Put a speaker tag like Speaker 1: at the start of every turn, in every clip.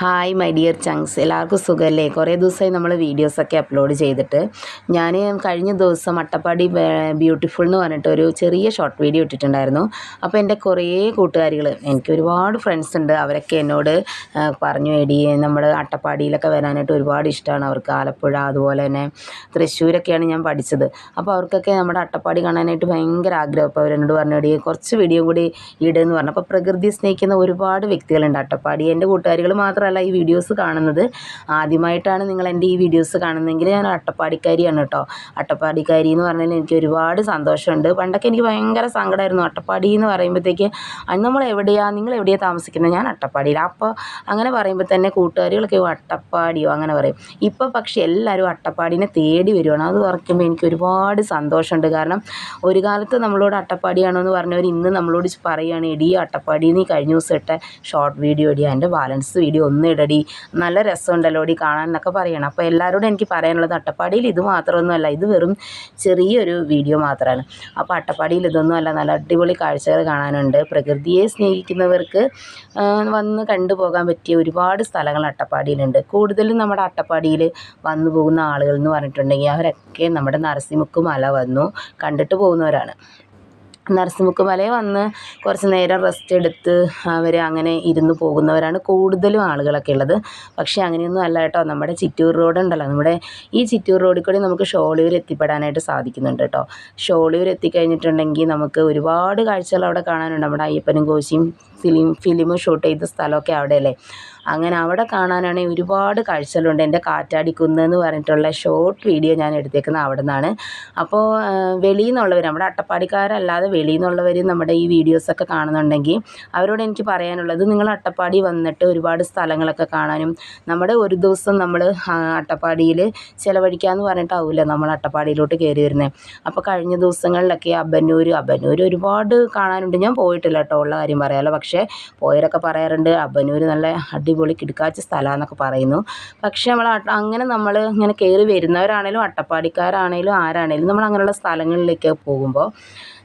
Speaker 1: Hi my dear ചങ്സ് എല്ലാവർക്കും സുഖമല്ലേ കുറേ ദിവസമായി നമ്മൾ വീഡിയോസൊക്കെ അപ്ലോഡ് ചെയ്തിട്ട്. ഞാൻ കഴിഞ്ഞ ദിവസം അട്ടപ്പാടി ബ്യൂട്ടിഫുൾ എന്ന് പറഞ്ഞിട്ട് ഒരു ചെറിയ ഷോർട്ട് വീഡിയോ ഇട്ടിട്ടുണ്ടായിരുന്നു. അപ്പോൾ എന്റെ കുറേ കൂട്ടുകാരികൾ എനിക്ക് ഒരുപാട് ഫ്രണ്ട്സ് ഉണ്ട്. അവരൊക്കെ എന്നോട് പറഞ്ഞു എടി നമ്മൾ അട്ടപ്പാടിയിലൊക്കെ വരാനായിട്ട് ഒരുപാട് ഇഷ്ടമാണ് അവർക്ക് ആലപ്പുഴ അതുപോലെ തന്നെ തൃശ്ശൂരൊക്കെയാണ് ഞാൻ പഠിച്ചത്. അപ്പോൾ അവർക്കൊക്കെ നമ്മുടെ അട്ടപ്പാടി കാണാനായിട്ട് ഭയങ്കര ആഗ്രഹം. അപ്പോൾ അവരെന്നോട് പറഞ്ഞു എടി കുറച്ച് വീഡിയോ കൂടി ഇടുമെന്ന് പറഞ്ഞു. അപ്പോൾ പ്രകൃതി സ്നേഹിക്കുന്ന ഒരുപാട് വ്യക്തികളുണ്ട് അട്ടപ്പാടി. എന്റെ കൂട്ടുകാരികൾ മാത്രമല്ല ഈ വീഡിയോസ് കാണുന്നത്. ആദ്യമായിട്ടാണ് നിങ്ങൾ എന്റെ ഈ വീഡിയോസ് കാണുന്നതെങ്കിൽ ഞാൻ അട്ടപ്പാടിക്കാരിയാണ് കേട്ടോ. അട്ടപ്പാടിക്കാരി എന്ന് പറഞ്ഞാൽ എനിക്ക് ഒരുപാട് സന്തോഷമുണ്ട്. പണ്ടൊക്കെ എനിക്ക് ഭയങ്കര സങ്കടമായിരുന്നു. അട്ടപ്പാടി എന്ന് പറയുമ്പോഴത്തേക്ക് നമ്മൾ എവിടെയാണ് നിങ്ങൾ എവിടെയാണ് താമസിക്കുന്നത്? ഞാൻ അട്ടപ്പാടിയിൽ അപ്പോൾ അങ്ങനെ പറയുമ്പോൾ തന്നെ കൂട്ടുകാരികളൊക്കെ "ഓ, അട്ടപ്പാടിയോ? അങ്ങനെ പറയും. ഇപ്പോൾ പക്ഷേ എല്ലാവരും അട്ടപ്പാടിനെ തേടി വരുവാണ്. അത് ഓർക്കുമ്പോൾ എനിക്ക് ഒരുപാട് സന്തോഷമുണ്ട്. കാരണം ഒരു കാലത്ത് നമ്മളോട് അട്ടപ്പാടിയാണോ? എന്ന് പറഞ്ഞവർ ഇന്ന് നമ്മളോട് പറയുകയാണ് എടി അട്ടപ്പാടി നീ കഴിഞ്ഞ ദിവസം ഇട്ട ഷോർട്ട് വീഡിയോ ഇടി എന്റെ ബാലൻസ് വീഡിയോ ഇടടി നല്ല രസമുണ്ടല്ലോ ഇടി കാണാൻ എന്നൊക്കെ പറയണം. അപ്പോൾ എല്ലാവരോടും എനിക്ക് പറയാനുള്ളത് അട്ടപ്പാടിയിൽ ഇത് മാത്രമൊന്നുമല്ല ഇത് വെറും ചെറിയൊരു വീഡിയോ മാത്രമാണ് അപ്പോൾ അട്ടപ്പാടിയിൽ ഇതൊന്നും അല്ല നല്ല അടിപൊളി കാഴ്ചകൾ കാണാനുണ്ട്. പ്രകൃതിയെ സ്നേഹിക്കുന്നവർക്ക് വന്ന് കണ്ടുപോകാൻ പറ്റിയ ഒരുപാട് സ്ഥലങ്ങൾ അട്ടപ്പാടിയിലുണ്ട്. കൂടുതലും നമ്മുടെ അട്ടപ്പാടിയിൽ വന്നു പോകുന്ന ആളുകൾ എന്ന് പറഞ്ഞിട്ടുണ്ടെങ്കിൽ അവരൊക്കെ നമ്മുടെ നരസിമുക്ക് മല വന്നു കണ്ടിട്ട് പോകുന്നവരാണ്. നരസിമുക്ക് മലയിൽ വന്ന് കുറച്ച് നേരം റെസ്റ്റ് എടുത്ത് അവർ അങ്ങനെ ഇരുന്ന് പോകുന്നവരാണ് കൂടുതലും ആളുകളൊക്കെ ഉള്ളത്. പക്ഷേ അങ്ങനെയൊന്നും അല്ല കേട്ടോ. നമ്മുടെ ചിറ്റൂർ റോഡ് ഉണ്ടല്ലോ. നമ്മുടെ ഈ ചിറ്റൂർ റോഡിൽ കൂടി നമുക്ക് ഷോളിയൂർ എത്തിപ്പെടാനായിട്ട് സാധിക്കുന്നുണ്ട് കേട്ടോ. ഷോളിയൂർ എത്തിക്കഴിഞ്ഞിട്ടുണ്ടെങ്കിൽ നമുക്ക് ഒരുപാട് കാഴ്ചകൾ അവിടെ കാണാനുണ്ട്. നമ്മുടെ അയ്യപ്പനും കോശിയും ഫിലിം ഫിലിം ഷൂട്ട് ചെയ്ത സ്ഥലമൊക്കെ അവിടെയല്ലേ? അങ്ങനെ അവിടെ കാണാനാണെങ്കിൽ ഒരുപാട് കാഴ്ചകളുണ്ട്. എന്റെ കാറ്റാടിക്കുന്ന് എന്ന് പറഞ്ഞിട്ടുള്ള ഷോർട്ട് വീഡിയോ ഞാൻ എടുത്തേക്കുന്നത് അവിടെ നിന്നാണ് അപ്പോൾ വെളിയിൽ നിന്നുള്ളവർ നമ്മുടെ അട്ടപ്പാടിക്കാരല്ലാതെ വെളിയിൽ നിന്നുള്ളവർ നമ്മുടെ ഈ വീഡിയോസൊക്കെ കാണുന്നുണ്ടെങ്കിൽ അവരോട് എനിക്ക് പറയാനുള്ളത് നിങ്ങൾ അട്ടപ്പാടി വന്നിട്ട് ഒരുപാട് സ്ഥലങ്ങളൊക്കെ കാണാനും നമ്മുടെ ഒരു ദിവസം നമ്മൾ അട്ടപ്പാടിയിൽ ചിലവഴിക്കാമെന്ന് പറഞ്ഞിട്ടാവില്ല നമ്മൾ അട്ടപ്പാടിയിലോട്ട് കയറി വരുന്നത് അപ്പോൾ കഴിഞ്ഞ ദിവസങ്ങളിലൊക്കെ അബന്നൂർ അബന്നൂർ ഒരുപാട് കാണാനുണ്ട്. ഞാൻ പോയിട്ടില്ല കേട്ടോ ഉള്ള കാര്യം പറയാമല്ലോ പക്ഷേ പോയവരൊക്കെ പറയാറുണ്ട് അബനൂർ നല്ല അടിപൊളി കിടക്കാച്ച സ്ഥലമാണെന്നൊക്കെ പറയുന്നു. പക്ഷേ നമ്മൾ അങ്ങനെ നമ്മൾ ഇങ്ങനെ കയറി വരുന്നവരാണേലും അട്ടപ്പാടിക്കാരാണേലും ആരാണേലും നമ്മൾ അങ്ങനെയുള്ള സ്ഥലങ്ങളിലേക്ക് പോകുമ്പോൾ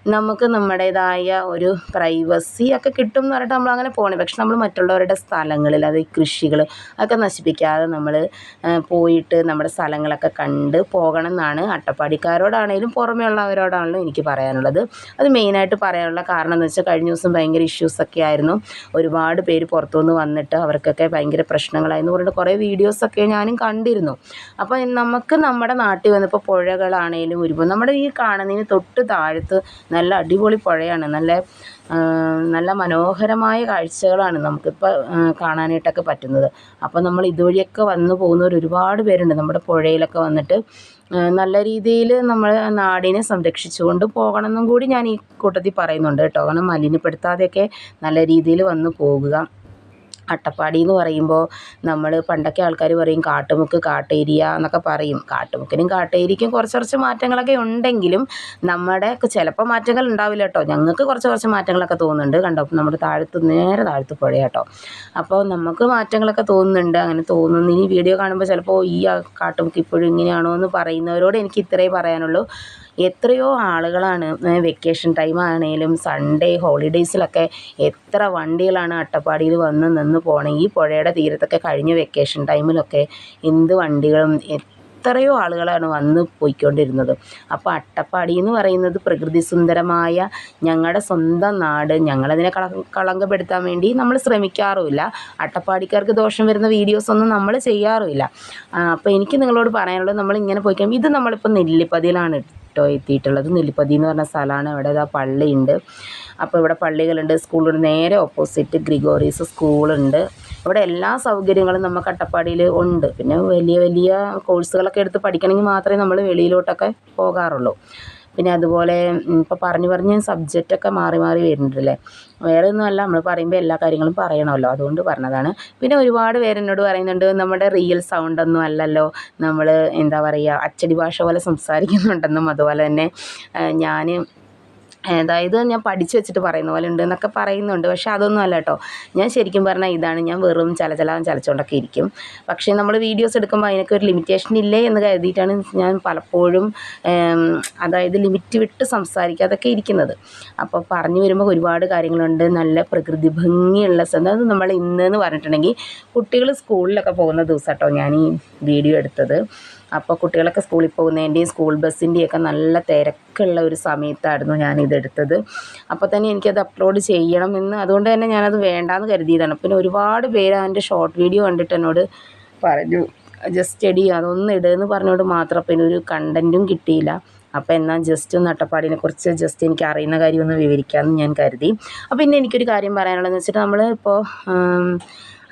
Speaker 1: നമുക്ക് നമ്മുടേതായ ഒരു പ്രൈവസി ഒക്കെ കിട്ടും എന്ന് പറഞ്ഞിട്ട് നമ്മൾ അങ്ങനെ പോകണം പക്ഷെ നമ്മൾ മറ്റുള്ളവരുടെ സ്ഥലങ്ങളിൽ അത് കൃഷികൾ അതൊക്കെ നശിപ്പിക്കാതെ നമ്മൾ പോയിട്ട് നമ്മുടെ സ്ഥലങ്ങളൊക്കെ കണ്ട് പോകണം എന്നാണ് അട്ടപ്പാടിക്കാരോടാണെങ്കിലും പുറമേ ഉള്ളവരോടാണല്ലോ എനിക്ക് പറയാനുള്ളത്. അത് മെയിനായിട്ട് പറയാനുള്ള കാരണം എന്ന് വെച്ചാൽ കഴിഞ്ഞ ദിവസം ഭയങ്കര ഇഷ്യൂസൊക്കെ ആയിരുന്നു. ഒരുപാട് പേര് പുറത്തുനിന്ന് വന്നിട്ട് അവർക്കൊക്കെ ഭയങ്കര പ്രശ്നങ്ങളായിരുന്നു പറഞ്ഞിട്ട് കുറേ വീഡിയോസൊക്കെ ഞാനും കണ്ടിരുന്നു. അപ്പോൾ നമുക്ക് നമ്മുടെ നാട്ടിൽ വന്നപ്പോൾ പുഴകളാണേലും ഒരുപാട് നമ്മുടെ ഈ കാണുന്നതിന് തൊട്ട് താഴത്ത് നല്ല അടിപൊളി പുഴയാണ്. നല്ല നല്ല മനോഹരമായ കാഴ്ചകളാണ് നമുക്കിപ്പോൾ കാണാനായിട്ടൊക്കെ പറ്റുന്നത്. അപ്പോൾ നമ്മൾ ഇതുവഴിയൊക്കെ വന്നു പോകുന്നവർ ഒരുപാട് പേരുണ്ട്. നമ്മുടെ പുഴയിലൊക്കെ വന്നിട്ട് നല്ല രീതിയിൽ നമ്മൾ നാടിനെ സംരക്ഷിച്ചുകൊണ്ട് പോകണമെന്നും കൂടി ഞാൻ ഈ കൂട്ടത്തിൽ പറയുന്നുണ്ട് കേട്ടോ. കാരണം മലിനപ്പെടുത്താതെയൊക്കെ നല്ല രീതിയിൽ വന്ന് പോകുക. അട്ടപ്പാടി എന്ന് പറയുമ്പോൾ നമ്മൾ പണ്ടൊക്കെ ആൾക്കാർ പറയും കാട്ടുമുക്ക് കാട്ടേരിയ എന്നൊക്കെ പറയും. കാട്ടുമുക്കിനും കാട്ടേരിക്കും കുറച്ച് കുറച്ച് മാറ്റങ്ങളൊക്കെ ഉണ്ടെങ്കിലും നമ്മുടെ ചിലപ്പോൾ മാറ്റങ്ങൾ ഉണ്ടാവില്ല കേട്ടോ ഞങ്ങൾക്ക് കുറച്ച് കുറച്ച് മാറ്റങ്ങളൊക്കെ തോന്നുന്നുണ്ട്. കണ്ടോ? നമ്മുടെ താഴത്ത് നേരെ താഴത്ത് പുഴ കേട്ടോ അപ്പോൾ നമുക്ക് മാറ്റങ്ങളൊക്കെ തോന്നുന്നുണ്ട്. അങ്ങനെ തോന്നുന്നു. ഇനി വീഡിയോ കാണുമ്പോൾ ചിലപ്പോൾ ഈ കാട്ടുമുക്ക് ഇപ്പോഴും ഇങ്ങനെയാണോ എന്ന് പറയുന്നവരോട് എനിക്ക് ഇത്രയേ പറയാനുള്ളൂ. എത്രയോ ആളുകളാണ് വെക്കേഷൻ ടൈം ആണെങ്കിലും സൺഡേ ഹോളിഡേയ്സിലൊക്കെ എത്ര വണ്ടികളാണ് അട്ടപ്പാടിയിൽ വന്ന് നിന്ന് പോകണം ഈ പുഴയുടെ തീരത്തൊക്കെ കഴിഞ്ഞ വെക്കേഷൻ ടൈമിലൊക്കെ എന്ത് വണ്ടികളും എത്രയോ ആളുകളാണ് വന്ന് പോയിക്കൊണ്ടിരുന്നത്. അപ്പോൾ അട്ടപ്പാടി എന്ന് പറയുന്നത് പ്രകൃതി സുന്ദരമായ ഞങ്ങളുടെ സ്വന്തം നാട്. ഞങ്ങളതിനെ കള കളങ്കപ്പെടുത്താൻ വേണ്ടി നമ്മൾ ശ്രമിക്കാറുമില്ല. അട്ടപ്പാടിക്കാർക്ക് ദോഷം വരുന്ന വീഡിയോസ് ഒന്നും നമ്മൾ ചെയ്യാറുമില്ല. അപ്പോൾ എനിക്ക് നിങ്ങളോട് പറയാനുള്ളത് നമ്മൾ ഇങ്ങനെ പോയി കഴിയുമ്പോൾ ഇത് നമ്മളിപ്പോൾ നെല്ലിപ്പതിയിലാണ് കേട്ടോ എത്തിയിട്ടുള്ളത്. നെല്ലിപ്പതി എന്ന് പറഞ്ഞ സ്ഥലമാണ് ഇവിടെ ഇതാ പള്ളിയുണ്ട്. അപ്പോൾ ഇവിടെ പള്ളികളുണ്ട്. സ്കൂളുണ്ട് നേരെ ഓപ്പോസിറ്റ് ഗ്രിഗോറീസ് സ്കൂളുണ്ട്. ഇവിടെ എല്ലാ സൗകര്യങ്ങളും നമുക്ക് അട്ടപ്പാടിയിൽ ഉണ്ട്. പിന്നെ വലിയ വലിയ കോഴ്സുകളൊക്കെ എടുത്ത് പഠിക്കണമെങ്കിൽ മാത്രമേ നമ്മൾ വെളിയിലോട്ടൊക്കെ പോകാറുള്ളൂ. പിന്നെ അതുപോലെ ഇപ്പോൾ പറഞ്ഞു പറഞ്ഞ് സബ്ജക്റ്റൊക്കെ മാറി മാറി വരുന്നുണ്ടല്ലേ? വേറെ ഒന്നുമല്ല നമ്മൾ പറയുമ്പോൾ എല്ലാ കാര്യങ്ങളും പറയണമല്ലോ. അതുകൊണ്ട് പറഞ്ഞതാണ്. പിന്നെ ഒരുപാട് പേര് എന്നോട് പറയുന്നുണ്ട് നമ്മുടെ റിയൽ സൗണ്ടൊന്നും അല്ലല്ലോ. നമ്മൾ എന്താ പറയുക അച്ചടി ഭാഷ പോലെ സംസാരിക്കുന്നുണ്ടെന്നും അതുപോലെ തന്നെ ഞാൻ അതായത് ഞാൻ പഠിച്ചു വെച്ചിട്ട് പറയുന്ന പോലെ ഉണ്ട് എന്നൊക്കെ പറയുന്നുണ്ട്. പക്ഷെ അതൊന്നും അല്ല കേട്ടോ ഞാൻ ശരിക്കും പറഞ്ഞാൽ ഇതാണ്. ഞാൻ വെറും ചലചലാൻ ചലച്ചുകൊണ്ടൊക്കെ ഇരിക്കും. പക്ഷേ നമ്മൾ വീഡിയോസ് എടുക്കുമ്പോൾ അതിനൊക്കെ ഒരു ലിമിറ്റേഷൻ ഇല്ലേ എന്ന് കരുതിയിട്ടാണ് ഞാൻ പലപ്പോഴും അതായത് ലിമിറ്റ് വിട്ട് സംസാരിക്കാതൊക്കെ ഇരിക്കുന്നത്. അപ്പോൾ പറഞ്ഞു വരുമ്പോൾ ഒരുപാട് കാര്യങ്ങളുണ്ട്. നല്ല പ്രകൃതി ഭംഗിയുള്ള സ്ഥലം അത് നമ്മൾ ഇന്ന് എന്ന് പറഞ്ഞിട്ടുണ്ടെങ്കിൽ കുട്ടികൾ സ്കൂളിലൊക്കെ പോകുന്ന ദിവസം കേട്ടോ ഞാൻ ഈ വീഡിയോ എടുത്തത്. അപ്പോൾ കുട്ടികളൊക്കെ സ്കൂളിൽ പോകുന്നതിന്റെയും സ്കൂൾ ബസ്സിന്റെയും ഒക്കെ നല്ല തിരക്കുള്ള ഒരു സമയത്തായിരുന്നു ഞാനിതെടുത്തത്. അപ്പോൾ തന്നെ എനിക്കത് അപ്ലോഡ് ചെയ്യണം എന്ന് അതുകൊണ്ട് തന്നെ ഞാനത് വേണ്ടാന്ന് കരുതിയതാണ്. പിന്നെ ഒരുപാട് പേര് അതിന്റെ ഷോർട്ട് വീഡിയോ കണ്ടിട്ട് എന്നോട് പറഞ്ഞു ജസ്റ്റ് എടി അതൊന്നും ഇടുമെന്ന് പറഞ്ഞോട് മാത്രം അപ്പം ഒരു കണ്ടന്റും കിട്ടിയില്ല. അപ്പോൾ എന്നാൽ ജസ്റ്റ് ഒന്ന് അട്ടപ്പാടിനെ കുറിച്ച് ജസ്റ്റ് എനിക്ക് അറിയുന്ന കാര്യം ഒന്ന് വിവരിക്കാമെന്ന് ഞാൻ കരുതി. അപ്പോൾ പിന്നെ എനിക്കൊരു കാര്യം പറയാനുള്ളതെന്ന് വെച്ചിട്ട് നമ്മൾ ഇപ്പോൾ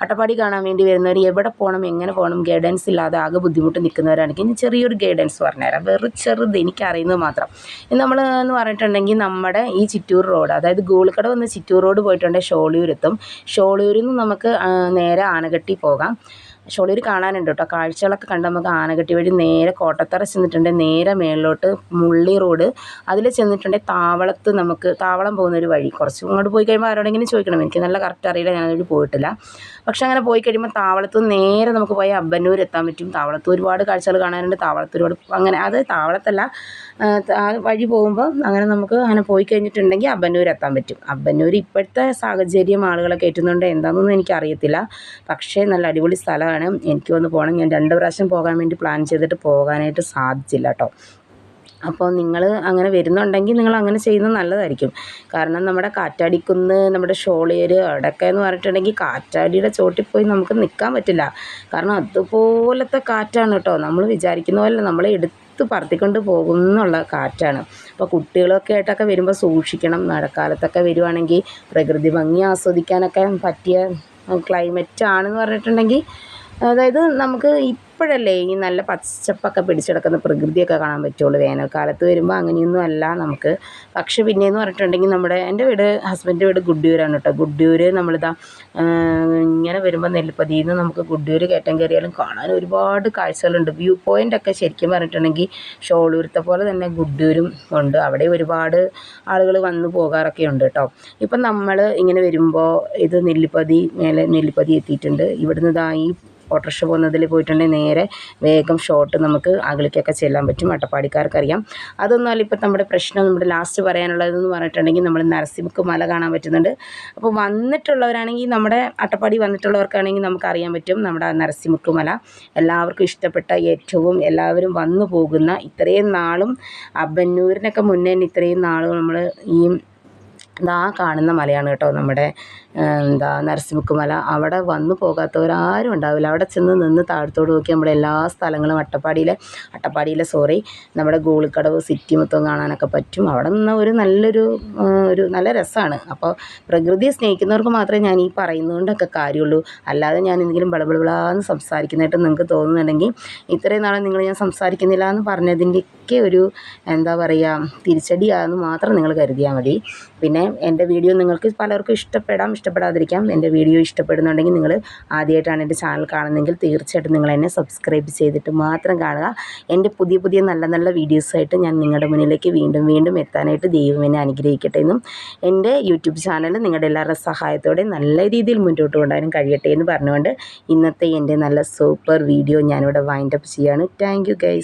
Speaker 1: അട്ടപ്പാടി കാണാൻ വേണ്ടി വരുന്നവർ എവിടെ പോകണം എങ്ങനെ പോകണം ഗൈഡൻസ് ഇല്ലാതെ ആകെ ബുദ്ധിമുട്ട് നിൽക്കുന്നവരാണെങ്കിൽ ഞാൻ ചെറിയൊരു ഗൈഡൻസ് പറഞ്ഞുതരാം. വെറും ചെറുത് എനിക്കറിയുന്നത് മാത്രം. നമ്മൾ എന്ന് പറഞ്ഞിട്ടുണ്ടെങ്കിൽ നമ്മുടെ ഈ ചിറ്റൂർ റോഡ് അതായത് ഗൂളിക്കട വന്ന് ചിറ്റൂർ റോഡ് പോയിട്ടുണ്ടെങ്കിൽ ഷോളിയൂരെത്തും ഷോളിയൂരിൽ നിന്ന് നമുക്ക് നേരെ ആനകട്ടി പോകാം. ഷോളിയൂർ കാണാനുണ്ട് കേട്ടോ. കാഴ്ചകളൊക്കെ കണ്ട് നമുക്ക് ആനകട്ടി വഴി നേരെ കോട്ടത്തറ ചെന്നിട്ടുണ്ട്. നേരെ മേളിലോട്ട് മുള്ളി റോഡ്. അതിൽ ചെന്നിട്ടുണ്ടെങ്കിൽ താവളത്ത് നമുക്ക് താവളം പോകുന്ന ഒരു വഴി. കുറച്ച് ഇങ്ങോട്ട് പോയി കഴിയുമ്പോൾ ആരോടെങ്കിലും ചോദിക്കണം. എനിക്ക് നല്ല കറക്റ്റ് അറിയില്ല. ഞാനതിൽ പോയിട്ടില്ല. പക്ഷെ അങ്ങനെ പോയി കഴിയുമ്പോൾ താവളത്ത് നേരെ നമുക്ക് പോയി അബ്ബന്നൂർ എത്താൻ പറ്റും. താവളത്ത് ഒരുപാട് കാഴ്ചകൾ കാണാനുണ്ട്. താവളത്ത് ഒരുപാട് അങ്ങനെ അത് താവളത്തല്ല. വഴി പോകുമ്പോൾ അങ്ങനെ നമുക്ക് അങ്ങനെ പോയി കഴിഞ്ഞിട്ടുണ്ടെങ്കിൽ അബ്ബന്നൂർ എത്താൻ പറ്റും. അബ്ബന്നൂർ ഇപ്പോഴത്തെ സാഹചര്യം ആളുകളൊക്കെ ഏറ്റുന്നുണ്ട്. എന്താണെന്നൊന്നും എനിക്കറിയത്തില്ല. പക്ഷേ നല്ല അടിപൊളി സ്ഥലമാണ്. എനിക്ക് ഒന്ന് പോകണം ഞാൻ രണ്ട് പ്രാവശ്യം പോകാൻ വേണ്ടി പ്ലാൻ ചെയ്തിട്ട് പോകാനായിട്ട് സാധിച്ചില്ല കേട്ടോ അപ്പോൾ നിങ്ങൾ അങ്ങനെ വരുന്നുണ്ടെങ്കിൽ നിങ്ങൾ അങ്ങനെ ചെയ്യുന്നത് നല്ലതായിരിക്കും. കാരണം നമ്മുടെ കാറ്റാടിക്കുന്ന് നമ്മുടെ ഷോളിയർ അവിടെയൊക്കെ എന്ന് പറഞ്ഞിട്ടുണ്ടെങ്കിൽ കാറ്റാടിയുടെ ചോട്ടിൽ പോയി നമുക്ക് നിൽക്കാൻ പറ്റില്ല. കാരണം അതുപോലത്തെ കാറ്റാണ് കേട്ടോ നമ്മൾ വിചാരിക്കുന്ന പോലെ നമ്മൾ എടുത്ത് പറത്തിക്കൊണ്ട് പോകുന്നുള്ള കാറ്റാണ്. അപ്പോൾ കുട്ടികളൊക്കെ ആയിട്ടൊക്കെ വരുമ്പോൾ സൂക്ഷിക്കണം. മഴക്കാലത്തൊക്കെ വരുവാണെങ്കിൽ പ്രകൃതി ഭംഗി ആസ്വദിക്കാനൊക്കെ പറ്റിയ ക്ലൈമറ്റ് ആണെന്ന് പറഞ്ഞിട്ടുണ്ടെങ്കിൽ അതായത് നമുക്ക് ഇപ്പോഴല്ലേ ഈ നല്ല പച്ചപ്പൊക്കെ പിടിച്ചെടുക്കുന്ന പ്രകൃതിയൊക്കെ കാണാൻ പറ്റുള്ളൂ. വേനൽക്കാലത്ത് വരുമ്പോൾ അങ്ങനെയൊന്നും അല്ല നമുക്ക്. പക്ഷെ പിന്നെയെന്ന് പറഞ്ഞിട്ടുണ്ടെങ്കിൽ നമ്മുടെ എന്റെ വീട് ഹസ്ബൻഡിന്റെ വീട് ഗുഡ്യൂരാണ് കേട്ടോ. ഗുഡ്ഡൂർ നമ്മളിതാ ഇങ്ങനെ വരുമ്പോൾ നെല്ലിപ്പതിയിൽ നിന്ന് നമുക്ക് ഗുഡ്ഡൂർ കയറ്റം കയറിയാലും കാണാൻ ഒരുപാട് കാഴ്ചകളുണ്ട്. വ്യൂ പോയിന്റ് ഒക്കെ ശരിക്കും പറഞ്ഞിട്ടുണ്ടെങ്കിൽ ഷോളൂരത്തെ പോലെ തന്നെ ഗുഡ്ഡൂരും ഉണ്ട്. അവിടെ ഒരുപാട് ആളുകൾ വന്നു പോകാറൊക്കെ ഉണ്ട് കേട്ടോ. ഇപ്പം നമ്മൾ ഇങ്ങനെ വരുമ്പോൾ ഇത് നെല്ലിപ്പതി മേലെ നെല്ലിപ്പതി എത്തിയിട്ടുണ്ട്. ഇവിടുന്ന് ഈ ഓട്ടോറിക്ഷ പോകുന്നതിൽ പോയിട്ടുണ്ടെങ്കിൽ നേരെ വേഗം ഷോട്ട് നമുക്ക് അകലിക്കൊക്കെ ചെല്ലാൻ പറ്റും. അട്ടപ്പാടിക്കാർക്കറിയാം. അതൊന്നുമല്ല ഇപ്പം നമ്മുടെ പ്രശ്നം നമ്മുടെ ലാസ്റ്റ് പറയാനുള്ളതെന്ന് പറഞ്ഞിട്ടുണ്ടെങ്കിൽ നമ്മൾ നരസിംഹക്ക് മല കാണാൻ പറ്റുന്നുണ്ട്. അപ്പോൾ വന്നിട്ടുള്ളവരാണെങ്കിൽ നമ്മുടെ അട്ടപ്പാടി വന്നിട്ടുള്ളവർക്കാണെങ്കിൽ നമുക്കറിയാൻ പറ്റും നമ്മുടെ നരസിംഹക്ക് മല. എല്ലാവർക്കും ഇഷ്ടപ്പെട്ട ഏറ്റവും എല്ലാവരും വന്നു പോകുന്ന ഇത്രയും നാളും അബന്നൂരിനൊക്കെ മുന്നേ ഇത്രയും നാളും നമ്മൾ ഈ ഇതാ കാണുന്ന മലയാണ് കേട്ടോ നമ്മുടെ എന്താ നരസിംഹക്ക് മല അവിടെ വന്നു പോകാത്തവരാരും ഉണ്ടാവില്ല. അവിടെ ചെന്ന് നിന്ന് താഴത്തോട് നോക്കി നമ്മുടെ എല്ലാ സ്ഥലങ്ങളും അട്ടപ്പാടിയിലെ അട്ടപ്പാടിയിലെ സോറി നമ്മുടെ ഗോളിക്കടവ് സിറ്റി മൊത്തം കാണാനൊക്കെ പറ്റും. അവിടെ നിന്ന് ഒരു നല്ലൊരു ഒരു നല്ല രസമാണ് അപ്പോൾ പ്രകൃതിയെ സ്നേഹിക്കുന്നവർക്ക് മാത്രമേ ഞാൻ ഈ പറയുന്നതുകൊണ്ടൊക്കെ കാര്യമുള്ളൂ. അല്ലാതെ ഞാൻ എന്തെങ്കിലും ബളബളബളാന്ന് സംസാരിക്കുന്നതായിട്ട് നിങ്ങൾക്ക് തോന്നുന്നുണ്ടെങ്കിൽ ഇത്രയും നാളെ നിങ്ങൾ ഞാൻ സംസാരിക്കുന്നില്ല എന്ന് പറഞ്ഞതിന്റെയൊക്കെ ഒരു എന്താ പറയുക തിരിച്ചടിയാണെന്ന് മാത്രം നിങ്ങൾ കരുതിയാൽ മതി. പിന്നെ എന്റെ വീഡിയോ നിങ്ങൾക്ക് പലർക്കും ഇഷ്ടപ്പെടാം ഇഷ്ടപ്പെടാതിരിക്കാം. എന്റെ വീഡിയോ ഇഷ്ടപ്പെടുന്നുണ്ടെങ്കിൽ നിങ്ങൾ ആദ്യമായിട്ടാണ് എന്റെ ചാനൽ കാണുന്നതെങ്കിൽ തീർച്ചയായിട്ടും നിങ്ങൾ എന്നെ സബ്സ്ക്രൈബ് ചെയ്തിട്ട് മാത്രം കാണുക. എന്റെ പുതിയ പുതിയ നല്ല നല്ല വീഡിയോസായിട്ട് ഞാൻ നിങ്ങളുടെ മുന്നിലേക്ക് വീണ്ടും വീണ്ടും എത്താനായിട്ട് ദൈവം എന്നെ അനുഗ്രഹിക്കട്ടെ എന്നും എന്റെ യൂട്യൂബ് ചാനൽ നിങ്ങളുടെ എല്ലാവരുടെ സഹായത്തോടെ നല്ല രീതിയിൽ മുന്നോട്ട് കൊണ്ടുവരാൻ കഴിയട്ടെ എന്ന് പറഞ്ഞുകൊണ്ട് ഇന്നത്തെ എന്റെ നല്ല സൂപ്പർ വീഡിയോ ഞാനിവിടെ വൈൻഡപ്പ് ചെയ്യാണ്. Thank you guys